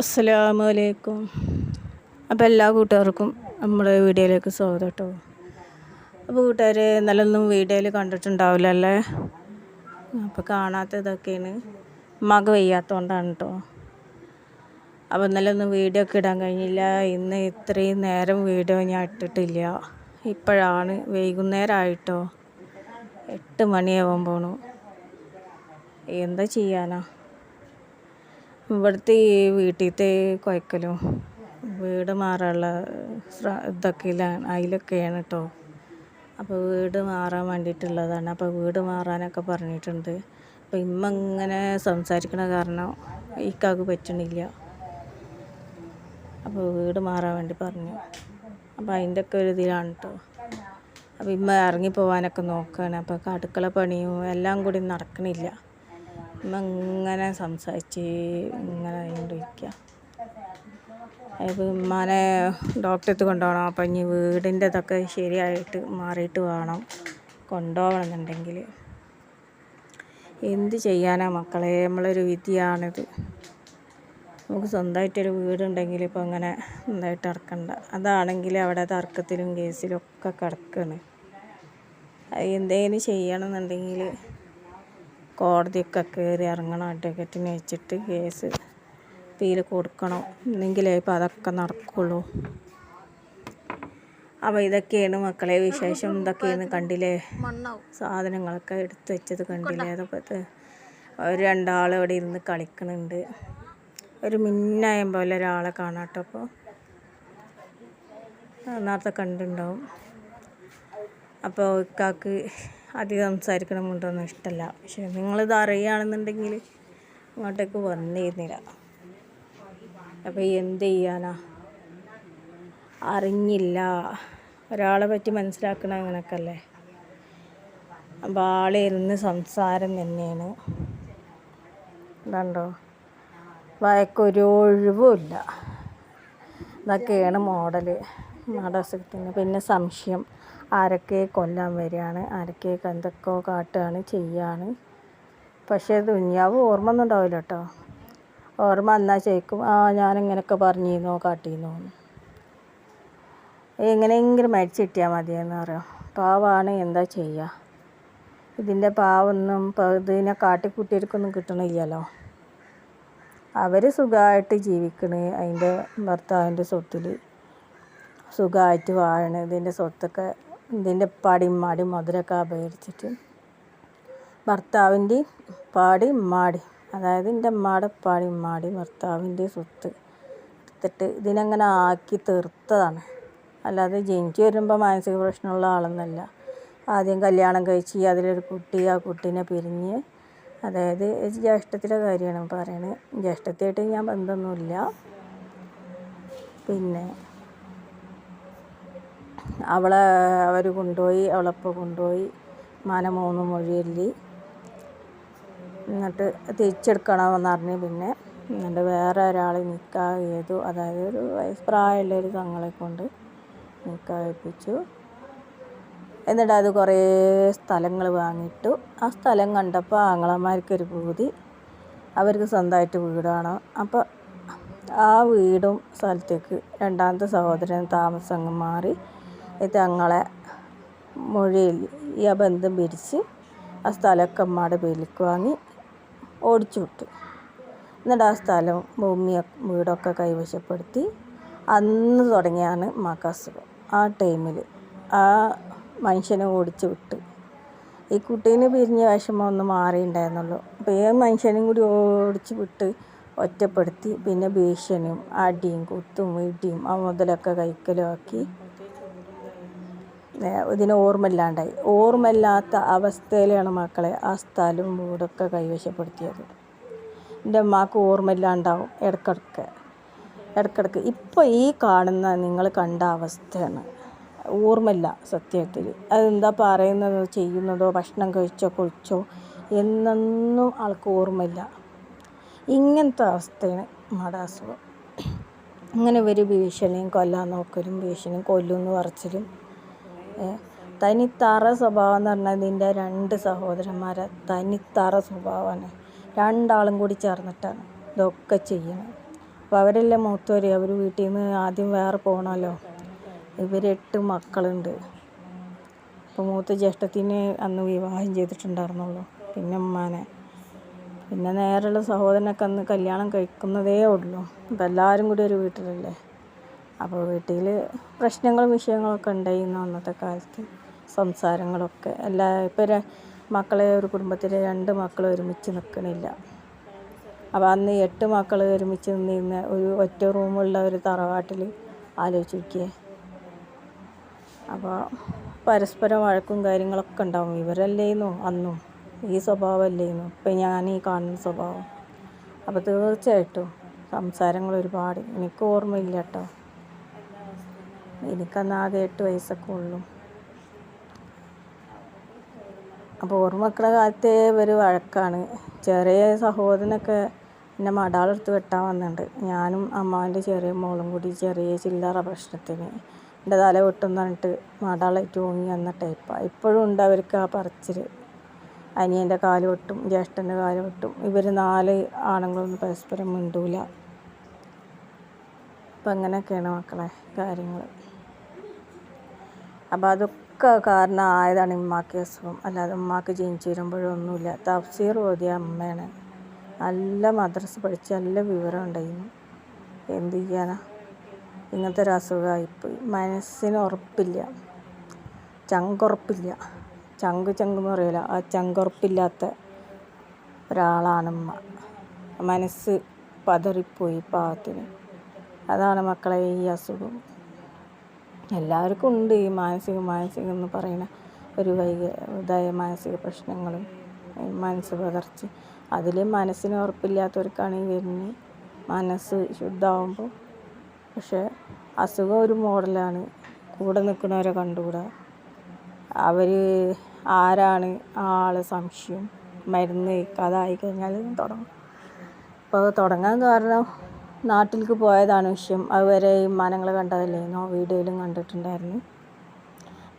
അസ്സലാമു അലൈക്കും അപ്പോൾ എല്ലാ കൂട്ടുകാർക്കും നമ്മുടെ വീഡിയോയിലേക്ക് സ്വാഗതം കേട്ടോ. അപ്പോൾ കൂട്ടുകാർ ഇന്നലൊന്നും വീഡിയോയിൽ കണ്ടിട്ടുണ്ടാവില്ല അല്ലേ അപ്പോൾ കാണാത്ത ഇതൊക്കെയാണ്. മക വയ്യാത്തതുകൊണ്ടാണ് കേട്ടോ. അപ്പോൾ ഇന്നലൊന്നും വീഡിയോ ഒക്കെ ഇടാൻ കഴിഞ്ഞില്ല. ഇന്ന് ഇത്രയും നേരം വീഡിയോ ഞാൻ ഇട്ടിട്ടില്ല. ഇപ്പോഴാണ് വൈകുന്നേരമായിട്ടോ. എട്ട് മണിയാവാൻ പോണു. എന്താ ചെയ്യാനാ? ഇവിടുത്തെ ഈ വീട്ടിലത്തെ കുഴക്കലും വീട് മാറാനുള്ള ഇതൊക്കെ അതിലൊക്കെയാണ് കേട്ടോ അപ്പോൾ വീട് മാറാൻ വേണ്ടിയിട്ടുള്ളതാണ്. അപ്പോൾ വീട് മാറാനൊക്കെ പറഞ്ഞിട്ടുണ്ട്. അപ്പോൾ ഇമ്മ ഇങ്ങനെ സംസാരിക്കണ കാരണം ഇക്കാക്ക് പറ്റണില്ല. അപ്പോൾ വീട് മാറാൻ വേണ്ടി പറഞ്ഞു. അപ്പോൾ അതിന്റെ ഒക്കെ ഒരു ഇതിലാണ് കേട്ടോ അപ്പോൾ ഇമ്മ ഇറങ്ങിപ്പോവാനൊക്കെ നോക്കുകയാണ് അപ്പോൾ അടുക്കള പണിയും എല്ലാം കൂടി നടക്കണില്ല. ഇങ്ങനെ സംസാരിച്ച് ഇങ്ങനെ ആയിക്കൊണ്ടിരിക്കുക അതായത് ഉമ്മാനെ ഡോക്ടറെടുത്ത് കൊണ്ടുപോകണം. അപ്പം ഇനി വീടിന്റെ ഇതൊക്കെ ശരിയായിട്ട് മാറിയിട്ട് വേണം കൊണ്ടുപോകണമെന്നുണ്ടെങ്കിൽ. എന്ത് ചെയ്യാനാ മക്കളെ? നമ്മളൊരു വിധിയാണിത്. നമുക്ക് സ്വന്തമായിട്ടൊരു വീടുണ്ടെങ്കിൽ ഇപ്പോൾ അങ്ങനെ സ്വന്തമായിട്ട് ഇറക്കണ്ട അതാണെങ്കിൽ അവിടെ തർക്കത്തിലും കേസിലും ഒക്കെ കിടക്കുകയാണ് എന്തേലും ചെയ്യണമെന്നുണ്ടെങ്കിൽ കോടതിയൊക്കെ കയറി ഇറങ്ങണം അഡ്വക്കറ്റിനെ വെച്ചിട്ട് കേസ് അപ്പീൽ കൊടുക്കണം. എന്നെങ്കിലേ ഇപ്പം അതൊക്കെ നടക്കുള്ളൂ. അപ്പോൾ ഇതൊക്കെയാണ് മക്കളെ വിശേഷം. ഇതൊക്കെയാണ് കണ്ടില്ലേ? സാധനങ്ങളൊക്കെ എടുത്ത് വെച്ചത് കണ്ടില്ലേ? അതൊക്കെ ഒരു രണ്ടാൾ ഇവിടെ ഇരുന്ന് കളിക്കണുണ്ട്. ഒരു മിന്നായം പോലെ ഒരാളെ കാണാട്ടോ അപ്പോൾ നേരത്തെ കണ്ടുണ്ടാവും അപ്പോൾ ഇക്കാക്ക് അധികം സംസാരിക്കണമുണ്ടോന്നും ഇഷ്ടമല്ല പക്ഷേ നിങ്ങളിത് അറിയുകയാണെന്നുണ്ടെങ്കിൽ ഇങ്ങോട്ടേക്ക് വന്നിരുന്നില്ല. അപ്പോൾ എന്ത് ചെയ്യാനാ? അറിഞ്ഞില്ല. ഒരാളെ പറ്റി മനസ്സിലാക്കണ അങ്ങനെയൊക്കെ അല്ലേ അപ്പോൾ ആളിരുന്ന് സംസാരം തന്നെയാണ്. ഇതുണ്ടോ വയക്കൊരു ഒഴിവുമില്ല ഇതൊക്കെയാണ് മോഡൽ. നാടകത്തിന് പിന്നെ സംശയം. ആരൊക്കെ കൊല്ലാൻ വരികയാണ് ആരൊക്കെ എന്തൊക്കെയോ കാട്ടുകയാണ് ചെയ്യാണ്. പക്ഷേ ദുനിയാവ് ഓർമ്മ ഒന്നും ഉണ്ടാവില്ല കേട്ടോ. ഓർമ്മ എന്നാൽ ചോദിക്കും ആ ഞാനിങ്ങനെയൊക്കെ പറഞ്ഞിരുന്നോ കാട്ടിയിരുന്നോ എങ്ങനെയെങ്കിലും മരിച്ചു കിട്ടിയാൽ മതിയെന്ന് പറയാം. പാവാണ് എന്താ ചെയ്യുക ഇതിന്റെ പാവൊന്നും ഇതിനെ കാട്ടിക്കുട്ടികൾക്കൊന്നും കിട്ടണില്ലല്ലോ. അവർ സുഖമായിട്ട് ജീവിക്കണ് അതിന്റെ ഭർത്താവിന്റെ സ്വത്തിൽ സുഖമായിട്ട് വാഴണ് ഇതിന്റെ സ്വത്തൊക്കെ ഇതിന്റെ പാടിയും മാടി മധുരക്ക അപഹരിച്ചിട്ട് ഭർത്താവിന്റെ പാടി മാടി അതായത് എന്റെ അമ്മയുടെ പാടി മാടി ഭർത്താവിന്റെ സ്വത്ത് എടുത്തിട്ട് ഇതിനങ്ങനെ ആക്കി തീർത്തതാണ്. അല്ലാതെ ജനിച്ച് വരുമ്പോൾ മാനസിക പ്രശ്നമുള്ള ആളൊന്നല്ല ആദ്യം കല്യാണം കഴിച്ച് അതിലൊരു കുട്ടി ആ കുട്ടീനെ പിരിഞ്ഞ് അതായത് ജ്യേഷ്ഠത്തിന്റെ കാര്യമാണ് പറയണത് ജ്യേഷ്ഠത്തിയായിട്ട് ഞാൻ ബന്ധമൊന്നുമില്ല. പിന്നെ അവളെ അവർ കൊണ്ടുപോയി അവളപ്പം കൊണ്ടുപോയി മാന മൂന്ന് മൊഴിയല്ലി എന്നിട്ട് തിരിച്ചെടുക്കണമെന്ന് പറഞ്ഞ് പിന്നെ എന്നിട്ട് വേറെ ഒരാൾ നിൽക്കാൻ ചെയ്തു. അതായത് ഒരു വയസ്സ് പ്രായമുള്ള ഒരു തങ്ങളെ കൊണ്ട് നിൽക്കാതിപ്പിച്ചു എന്നിട്ട് അത് കുറേ സ്ഥലങ്ങൾ വാങ്ങിയിട്ടു. ആ സ്ഥലം കണ്ടപ്പോൾ ആങ്ങളമാർക്കൊരു പൂതി. അവർക്ക് സ്വന്തമായിട്ട് വീടാണ് അപ്പോൾ ആ വീടും സ്ഥലത്തേക്ക് രണ്ടാമത്തെ സഹോദരൻ താമസം അങ്ങ് മാറി തങ്ങളെ മൊഴിയിൽ ഈ ബന്ധം പിരിച്ച് ആ സ്ഥലമൊക്കെ അമ്മയുടെ പേരിലേക്ക് വാങ്ങി ഓടിച്ചു വിട്ടു. എന്നിട്ട് ആ സ്ഥലം ഭൂമി വീടൊക്കെ കൈവശപ്പെടുത്തി അന്ന് തുടങ്ങിയാണ് ഉമ്മാക്ക് അസുഖം. ആ ടൈമിൽ ആ മനുഷ്യനെ ഓടിച്ചു വിട്ട്. ഈ കുട്ടീനെ പിരിഞ്ഞ വിഷമം ഒന്ന് മാറിയിട്ടുണ്ടായിരുന്നുള്ളൂ. അപ്പോൾ ഈ മനുഷ്യനെയും കൂടി ഓടിച്ചു വിട്ട് ഒറ്റപ്പെടുത്തി. പിന്നെ ഭീഷണിയും അടിയും കുത്തും ഇടിയും ആ മുതലൊക്കെ കൈക്കലും ആക്കി ഇതിന് ഓർമ്മയില്ലാണ്ടായി. ഓർമ്മയില്ലാത്ത അവസ്ഥയിലാണ് മക്കളെ ആ സ്ഥലവും വീടൊക്കെ കൈവശപ്പെടുത്തിയത്. എന്റെ അമ്മയ്ക്ക് ഓർമ്മയില്ലാണ്ടാവും ഇടക്കിടക്ക് ഇടക്കിടക്ക്. ഇപ്പോൾ ഈ കാണുന്ന നിങ്ങൾ കണ്ട അവസ്ഥയാണ്. ഓർമ്മയില്ല സത്യത്തിൽ. അതെന്താ പറയുന്നതോ ചെയ്യുന്നതോ ഭക്ഷണം കഴിച്ചോ കുളിച്ചോ എന്നൊന്നും ആൾക്ക് ഓർമ്മയില്ല. ഇങ്ങനത്തെ അവസ്ഥയാണ് നമ്മുടെ അസുഖം. അങ്ങനെ ഒരു ഭീഷണിയും കൊല്ലാൻ നോക്കലും ഭീഷണിയും കൊല്ലുമെന്ന് പറച്ചിലും തനിത്തറ സ്വഭാവം എന്ന് പറഞ്ഞാൽ ഇതിന്റെ രണ്ട് സഹോദരന്മാരെ തനിത്താറ സ്വഭാവമാണ്. രണ്ടാളും കൂടി ചേർന്നിട്ടാണ് ഇതൊക്കെ ചെയ്യുന്നത് അപ്പോൾ അവരെല്ലാം മൂത്തവർ അവർ വീട്ടിൽ നിന്ന് ആദ്യം വേറെ പോകണമല്ലോ ഇവർ എട്ട് മക്കളുണ്ട്. അപ്പോൾ മൂത്ത ജ്യേഷ്ഠത്തിന് അന്ന് വിവാഹം ചെയ്തിട്ടുണ്ടായിരുന്നുള്ളൂ. പിന്നെ ഉമ്മാനെ. പിന്നെ നേരെയുള്ള സഹോദരനൊക്കെ അന്ന് കല്യാണം കഴിക്കുന്നതേ ഉള്ളൂ. അപ്പോൾ എല്ലാവരും കൂടി ഒരു വീട്ടിലല്ലേ? അപ്പോൾ വീട്ടിൽ പ്രശ്നങ്ങളും വിഷയങ്ങളൊക്കെ ഉണ്ടായിരുന്നു അന്നത്തെ കാലത്ത്. സംസാരങ്ങളൊക്കെ. എല്ലാ ഇപ്പോൾ മക്കളെ ഒരു കുടുംബത്തിലെ രണ്ട് മക്കൾ ഒരുമിച്ച് നിൽക്കണില്ല. അപ്പോൾ അന്ന് എട്ട് മക്കൾ ഒരുമിച്ച് നിന്നിരുന്ന ഒരു ഒറ്റ റൂമുള്ള ഒരു തറവാട്ടിൽ ആലോചിച്ച് അപ്പോൾ പരസ്പരം വഴക്കും കാര്യങ്ങളൊക്കെ ഉണ്ടാവും. ഇവരല്ലേന്നു? അന്നും. ഈ സ്വഭാവമല്ലേന്നു? ഇപ്പം ഞാൻ ഈ കാണുന്ന സ്വഭാവം. അപ്പോൾ തീർച്ചയായിട്ടും സംസാരങ്ങൾ ഒരുപാട്. എനിക്ക് ഓർമ്മയില്ല കേട്ടോ. എനിക്കന്ന് ആകെ എട്ട് വയസ്സൊക്കെ ഉള്ളൂ. അപ്പോൾ ഓർമ്മക്കളെ കാലത്തെ ഒരു വഴക്കാണ്. ചെറിയ സഹോദരനൊക്കെ എന്നെ മടാളെടുത്ത് വെട്ടാൻ വന്നിട്ടുണ്ട്. ഞാനും അമ്മാവന്റെ ചെറിയ മോളും കൂടി ചെറിയ ചില്ലറ പ്രശ്നത്തിന്. എന്റെ തല വെട്ടും പറഞ്ഞിട്ട് മടാളായിട്ട് ഓങ്ങി വന്ന ടൈപ്പാണ് ഇപ്പോഴും ഉണ്ട് അവർക്ക് ആ പറച്ചിൽ. അനിയന്റെ കാൽ വെട്ടും ജ്യേഷ്ഠന്റെ കാൽ വെട്ടും ഇവർ നാല് ആണുങ്ങളൊന്നും പരസ്പരം മിണ്ടൂല. അപ്പം അങ്ങനെയൊക്കെയാണ് മക്കളെ കാര്യങ്ങൾ അപ്പോൾ അതൊക്കെ കാരണം ആയതാണ് ഉമ്മാക്ക് അസുഖം. അല്ലാതെ ഉമ്മാക്ക് ജനിച്ചു വരുമ്പോഴൊന്നുമില്ല തഫ്സീർ ഓതിയ അമ്മയാണ്. നല്ല മദ്രസ പഠിച്ച് നല്ല വിവരം ഉണ്ടായിരുന്നു. എന്ത് ചെയ്യാനാ? ഇങ്ങനത്തെ ഒരു അസുഖമായിപ്പോയി. മനസ്സിന് ഉറപ്പില്ല. ചങ്കുറപ്പില്ല ചങ്ക് ചങ്ക് എന്ന് പറയില്ല ആ ചങ്കുറപ്പില്ലാത്ത ഒരാളാണ് ഉമ്മ. മനസ്സ് പതറിപ്പോയി പാവത്തിന് അതാണ് മക്കളെ ഈ അസുഖം. എല്ലാവർക്കും ഉണ്ട് ഈ മാനസിക മാനസികം എന്ന് പറയുന്ന ഒരു വൈക ഇതായ മാനസിക പ്രശ്നങ്ങളും മനസ്സ് പകർച്ച. അതിൽ മനസ്സിന് ഉറപ്പില്ലാത്തവർക്കാണ് ഈ വരുന്നത്. മനസ്സ് ശുദ്ധമാകുമ്പോൾ പക്ഷേ അസുഖം ഒരു മോഡലാണ്. കൂടെ നിൽക്കുന്നവരെ കണ്ടുകൂടാ. അവർ ആരാണ്? ആളെ സംശയം. മരുന്ന് കഴിക്കാതായി കഴിഞ്ഞാൽ തുടങ്ങും. അപ്പോൾ തുടങ്ങാൻ കാരണം നാട്ടിലേക്ക് പോയതാണ് വിഷയം. അതുവരെ ഈ മനങ്ങൾ കണ്ടതല്ലേന്നോ? വീഡിയോയിലും കണ്ടിട്ടുണ്ടായിരുന്നു.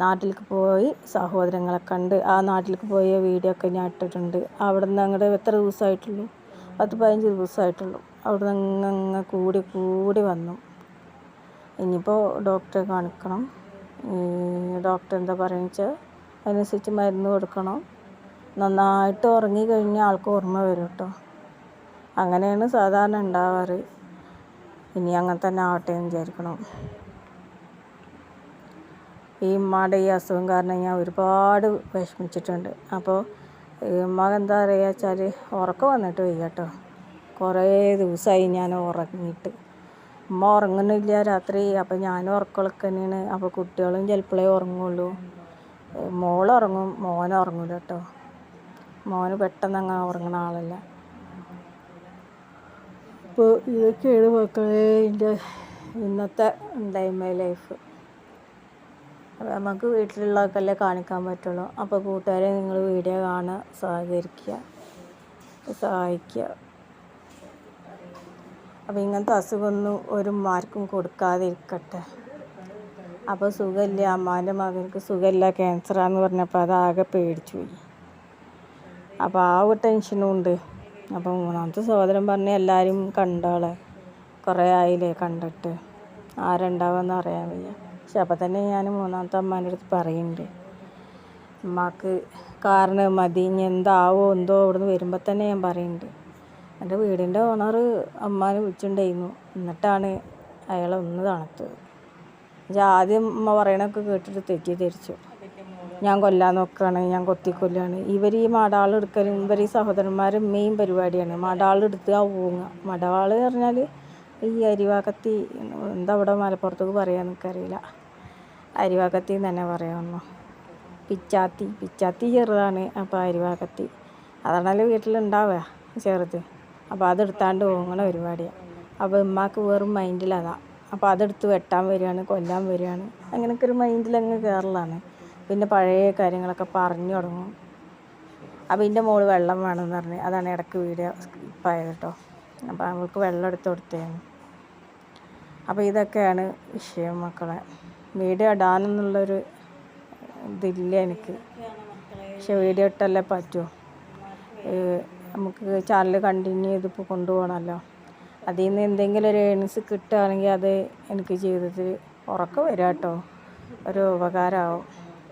നാട്ടിലേക്ക് പോയി സഹോദരങ്ങളെ കണ്ട് ആ നാട്ടിലേക്ക് പോയ വീഡിയോ ഒക്കെ ഞാൻ ഇട്ടിട്ടുണ്ട്. അവിടെ നിന്ന് അങ്ങോട്ട് എത്ര ദിവസമായിട്ടുള്ളൂ? പത്ത് പതിനഞ്ച് ദിവസമായിട്ടുള്ളൂ. അവിടെ നിന്ന് അങ്ങ് കൂടി കൂടി വന്നു. ഇനിയിപ്പോൾ ഡോക്ടറെ കാണിക്കണം. ഡോക്ടർ എന്താ പറയുക വെച്ചാൽ അതിനനുസരിച്ച് മരുന്ന് കൊടുക്കണം. നന്നായിട്ട് ഉറങ്ങി കഴിഞ്ഞാൽ ആൾക്ക് ഓർമ്മ വരും കേട്ടോ അങ്ങനെയാണ് സാധാരണ ഉണ്ടാവാറ്. ഇനി അങ്ങനെ തന്നെ ആവട്ടെ എന്ന് വിചാരിക്കണം. ഈ ഉമ്മയുടെ ഈ അസുഖം കാരണം ഞാൻ ഒരുപാട് വിഷമിച്ചിട്ടുണ്ട്. അപ്പോൾ ഉമ്മക്ക് എന്താ പറയുക വെച്ചാൽ ഉറക്കം വന്നിട്ട് വയ്യ കേട്ടോ. കുറേ ദിവസമായി ഞാൻ ഉറങ്ങിയിട്ട്. ഉമ്മ ഉറങ്ങുന്നില്ല രാത്രി. അപ്പോൾ ഞാനും ഉറക്കമൊക്കെ തന്നെയാണ്. അപ്പോൾ കുട്ടികളും ചിലപ്പോഴേ ഉറങ്ങുള്ളൂ. മോൾ ഉറങ്ങും മോൻ ഉറങ്ങില്ല കേട്ടോ. മോന് പെട്ടെന്ന് അങ്ങനെ ഉറങ്ങുന്ന ആളല്ല. അപ്പോൾ ഇതൊക്കെയാണ് മക്കളെ എന്റെ ഇന്നത്തെ ഡൈമ ലൈഫ് അപ്പോൾ നമുക്ക് വീട്ടിലുള്ളവർക്കല്ലേ കാണിക്കാൻ പറ്റുള്ളൂ. അപ്പോൾ കൂട്ടുകാരെ നിങ്ങൾ വീഡിയോ കാണുക സഹകരിക്കുക സഹായിക്കുക. അപ്പോൾ ഇങ്ങനത്തെ അസുഖമൊന്നും ഒരു മാർക്കും കൊടുക്കാതിരിക്കട്ടെ അപ്പോൾ സുഖമില്ല അമ്മാന്റെ മകൾക്ക് സുഖമില്ല ക്യാൻസറാന്ന് പറഞ്ഞപ്പോൾ അതാകെ പേടിച്ചു പോയി അപ്പോൾ ആ ഒരു ടെൻഷനും ഉണ്ട്. അപ്പോൾ മൂന്നാമത്തെ സഹോദരൻ പറഞ്ഞ് എല്ലാവരും കണ്ടോളെ കുറേ ആയില്ലേ കണ്ടിട്ട്. ആരുണ്ടാവുമെന്ന് അറിയാൻ വയ്യ. പക്ഷെ അപ്പം തന്നെ ഞാൻ മൂന്നാമത്തെ അമ്മേന്റെ അടുത്ത് പറയുന്നുണ്ട് അമ്മയ്ക്ക് കാരണം മതി. ഇനി എന്താവോ എന്തോ ഇവിടുന്ന് വരുമ്പോൾ തന്നെ ഞാൻ പറയുന്നുണ്ട് എന്റെ വീടിന്റെ ഓണർ അമ്മാനെ വിളിച്ചിട്ടുണ്ടായിരുന്നു. എന്നിട്ടാണ് അയാളെ ഒന്ന് തണുത്തത്. ആദ്യം അമ്മ പറയണൊക്കെ കേട്ടിട്ട് തെറ്റിദ്ധരിച്ചു ഞാൻ കൊല്ലാൻ നോക്കുകയാണ് ഞാൻ കൊത്തിക്കൊല്ലാണ് ഇവർ ഈ മടാളെടുക്കലും ഇവർ ഈ സഹോദരന്മാർ മെയിൻ പരിപാടിയാണ്. മടാളെടുത്ത് ആ ഊങ്ങുക. മടവാൾ പറഞ്ഞാൽ ഈ അരിവാക്കത്തി എന്താ ഇവിടെ മലപ്പുറത്തേക്ക് പറയാൻ എനിക്കറിയില്ല. അരിവാക്കത്തി എന്ന് തന്നെ പറയാമെന്നോ പിച്ചാത്തി. പിച്ചാത്തി ചെറുതാണ് അപ്പോൾ അരിവാക്കത്തി. അതാണല്ലോ വീട്ടിലുണ്ടാവുക ചെറുത്. അപ്പോൾ അതെടുത്താണ്ട് ഓങ്ങണ പരിപാടിയാണ് അപ്പോൾ ഉമ്മാക്ക് വെറും മൈൻഡിലതാണ് അപ്പോൾ അതെടുത്ത് വെട്ടാൻ വരികയാണ് കൊല്ലാൻ വരികയാണ്. അങ്ങനെയൊക്കെ ഒരു മൈൻഡിൽ അങ്ങ് കയറലാണ് പിന്നെ പഴയ കാര്യങ്ങളൊക്കെ പറഞ്ഞു തുടങ്ങും. അപ്പോൾ എന്റെ മോൾ വെള്ളം വേണമെന്ന് പറഞ്ഞ്. അതാണ് ഇടയ്ക്ക് വീഡിയോ സ്കിപ്പായത് കേട്ടോ അപ്പോൾ അവൾക്ക് വെള്ളം എടുത്ത് കൊടുത്തേന്ന് അപ്പോൾ ഇതൊക്കെയാണ് വിഷയം മക്കളെ. വീഡിയോ ഇടാനെന്നുള്ളൊരു ഇതില്ല എനിക്ക്. പക്ഷെ വീഡിയോ ഇട്ടല്ലേ പറ്റുമോ നമുക്ക് ചാനൽ കണ്ടിന്യൂ ചെയ്തിപ്പോൾ കൊണ്ടുപോകണമല്ലോ അതിൽ നിന്ന് എന്തെങ്കിലും ഒരു ഏണിങ്സ് കിട്ടുകയാണെങ്കിൽ അത് എനിക്ക് ജീവിതത്തിൽ ഉറക്കം വരാം കേട്ടോ ഒരു ഉപകാരമാവും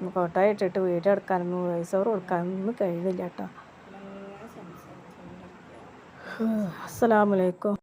ഫോട്ടോ ഇട്ടിട്ട് വീഡിയോ എടുക്കാനൊന്നും വോയിസ് ഓവർ കൊടുക്കാനൊന്നും കഴിയുന്നില്ല കേട്ടോ. അസ്സലാമലൈക്കും